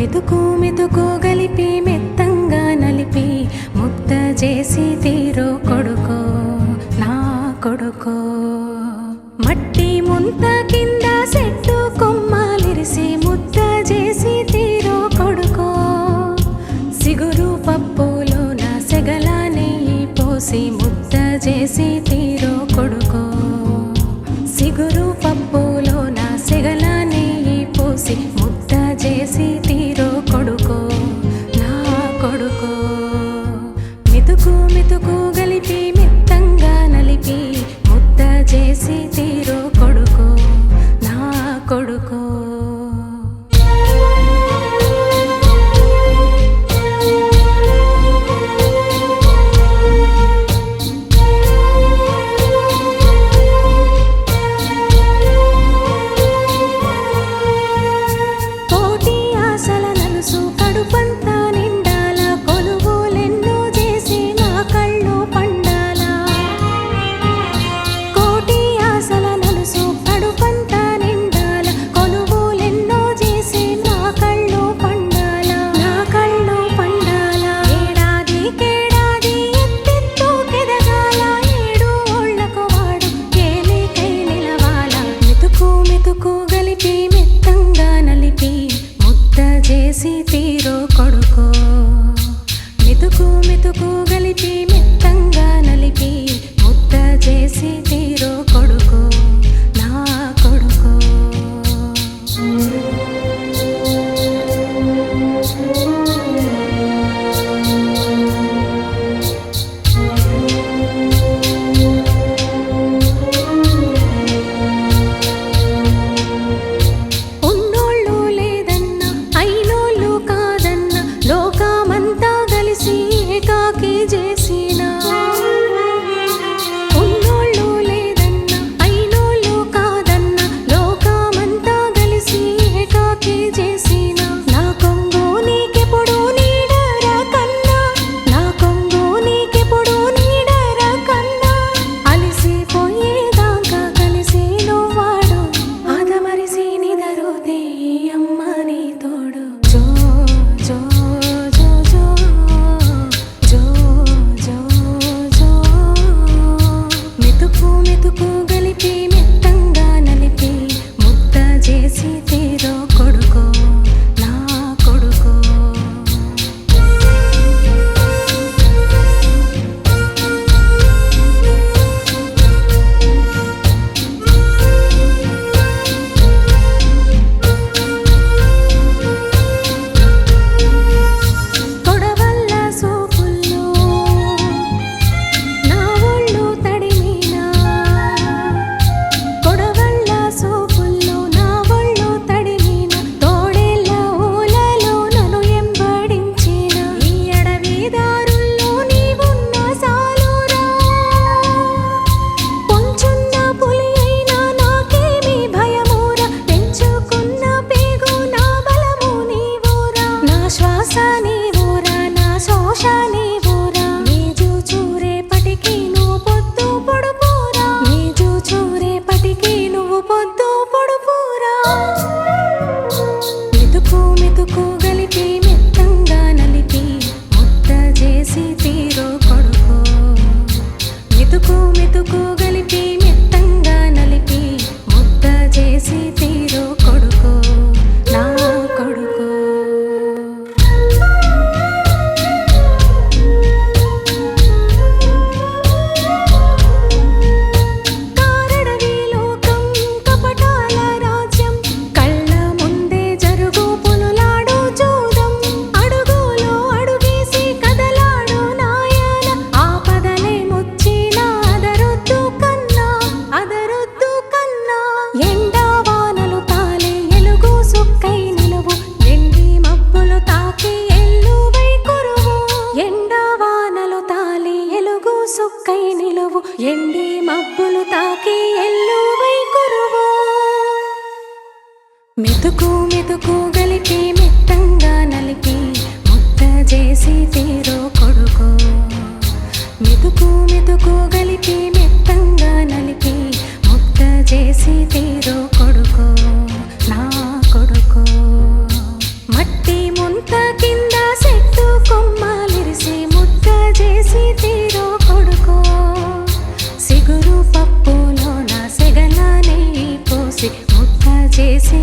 మెతుకు మెతుకు గలిపి మెత్తంగా నలిపి ముద్ద చేసి తీరో కొడుకో నా కొడుకో. మట్టి ముంతకి హీరో కొడుకో. మితుకు మితుకు గలిపి గురువు ఎండి మబ్బులు తాకి ఎల్లువై గురువు మెతుకు మెతుకు గలిపి మెత్తంగా నలిపి ముద్ద చేసి తీరు కొడుకు. మెతుకు మెతుకు గలిపి చేసి చేసి